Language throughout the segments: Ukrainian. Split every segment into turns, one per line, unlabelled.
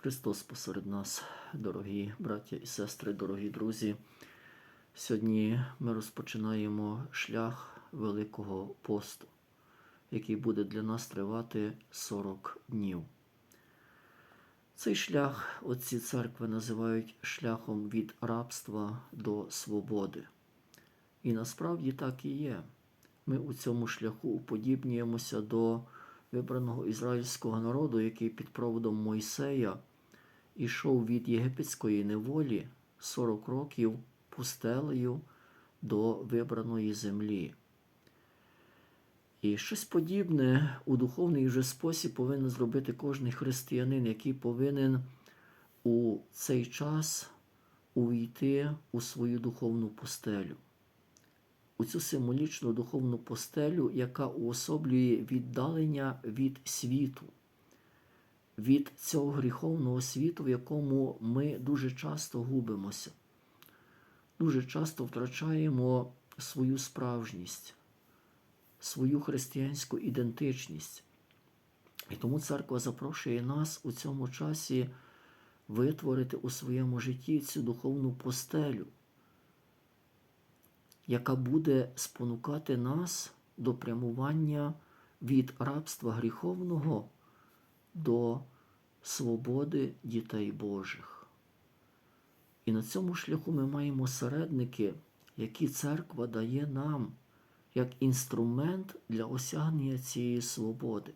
Христос посеред нас, дорогі браття і сестри, дорогі друзі. Сьогодні ми розпочинаємо шлях Великого посту, який буде для нас тривати 40 днів. Цей шлях отці церкви називають шляхом від рабства до свободи. І насправді так і є. Ми у цьому шляху уподібнюємося до вибраного ізраїльського народу, який під проводом Мойсея ішов від єгипетської неволі 40 років пустелею до вибраної землі. І щось подібне у духовний вже спосіб повинен зробити кожен християнин, який повинен у цей час увійти у свою духовну постелю, у цю символічну духовну постелю, яка уособлює віддалення від світу, від цього гріховного світу, в якому ми дуже часто губимося, дуже часто втрачаємо свою справжність свою християнську ідентичність. І тому церква запрошує нас у цьому часі витворити у своєму житті цю духовну постелю, яка буде спонукати нас до прямування від рабства гріховного до свободи дітей Божих. І на цьому шляху ми маємо середники, які церква дає нам як інструмент для осягнення цієї свободи.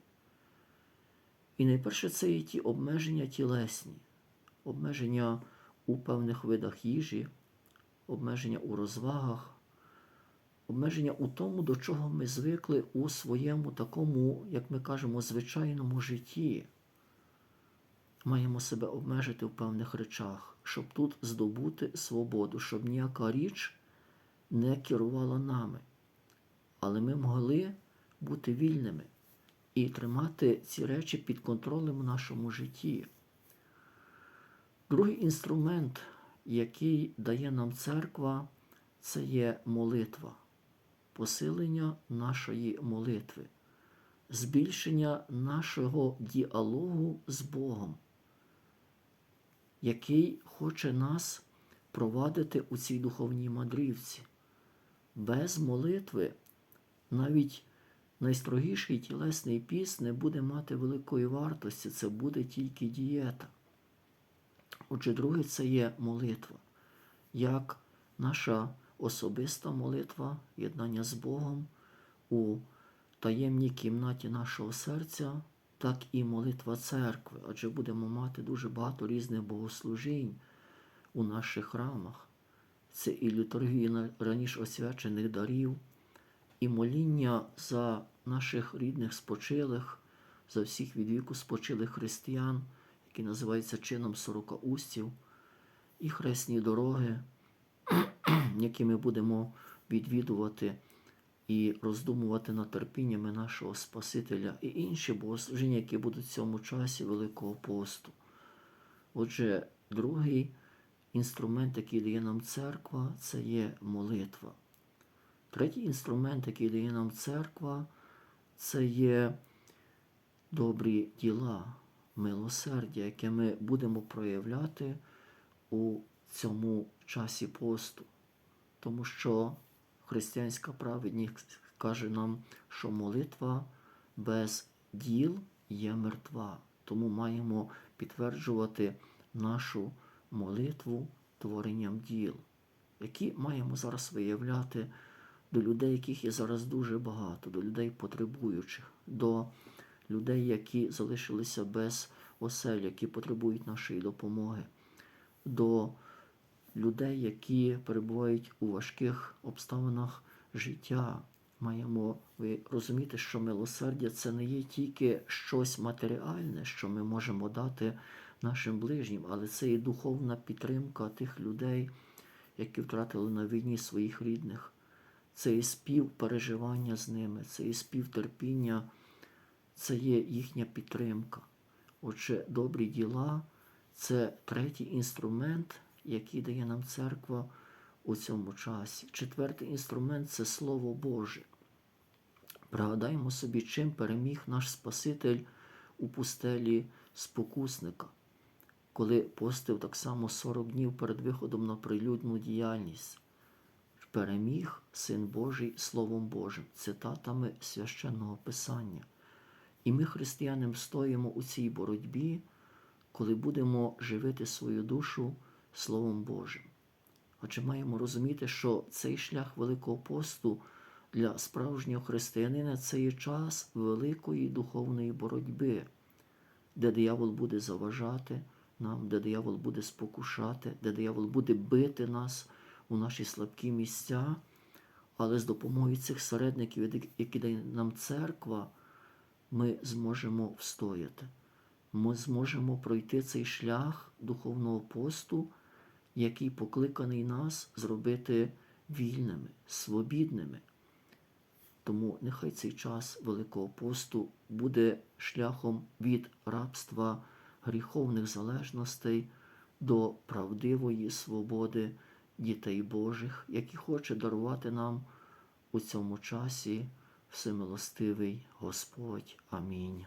І найперше це є ті обмеження тілесні, обмеження у певних видах їжі, обмеження у розвагах, обмеження у тому, до чого ми звикли у своєму такому, як ми кажемо, звичайному житті. Маємо себе обмежити в певних речах, щоб тут здобути свободу, щоб ніяка річ не керувала нами але ми могли бути вільними і тримати ці речі під контролем у нашому житті. Другий інструмент, який дає нам церква, це є молитва, посилення нашої молитви, збільшення нашого діалогу з Богом, який хоче нас провадити у цій духовній мандрівці. Без молитви навіть найстрогіший тілесний піст не буде мати великої вартості, це буде тільки дієта. Отже, друге, це є молитва, як наша особиста молитва, єднання з Богом у таємній кімнаті нашого серця, так і молитва церкви, адже будемо мати дуже багато різних богослужінь у наших храмах. Це і літургія раніше освячених дарів і моління за наших рідних спочилих, за всіх від віку спочилих християн, які називаються чином сорокаустів, і хресні дороги, які ми будемо відвідувати і роздумувати над терпіннями нашого Спасителя, і інші богослужіння, які будуть в цьому часі Великого посту. Отже, другий інструмент, який дає нам церква, це є молитва. Третій інструмент, який дає нам церква, це є добрі діла, милосердя, яке ми будемо проявляти у цьому часі посту. Тому що християнська праведність каже нам, що молитва без діл є мертва. Тому маємо підтверджувати нашу молитву творенням діл, які маємо зараз виявляти до людей, яких є зараз дуже багато, до людей потребуючих, до людей, які залишилися без осель, які потребують нашої допомоги, до людей, які перебувають у важких обставинах життя. Маємо ви розуміти, що милосердя це не є тільки щось матеріальне, що ми можемо дати нашим ближнім, але це і духовна підтримка тих людей, які втратили на війні своїх рідних це і співпереживання з ними, це і співтерпіння, це є їхня підтримка. Отже, добрі діла це третій інструмент, який дає нам церква у цьому часі. Четвертий інструмент це Слово Боже. Пригадаємо собі, чим переміг наш Спаситель у пустелі спокусника. коли постив так само 40 днів перед виходом на прилюдну діяльність. Переміг Син Божий Словом Божим, цитатами священного Писання. І ми, християнам, стоїмо у цій боротьбі, коли будемо живити свою душу Словом Божим. Отже, маємо розуміти, що цей шлях Великого посту для справжнього християнина це є час великої духовної боротьби, де диявол буде заважати нам, де диявол буде спокушати, де диявол буде бити нас у наші слабкі місця, але з допомогою цих середників, які дає нам церква, ми зможемо встояти. Ми зможемо пройти цей шлях духовного посту, який покликаний нас зробити вільними, свобідними. Тому нехай цей час Великого посту буде шляхом від рабства гріховних залежностей до правдивої свободи дітей Божих, які хоче дарувати нам у цьому часі всемилостивий Господь. Амінь.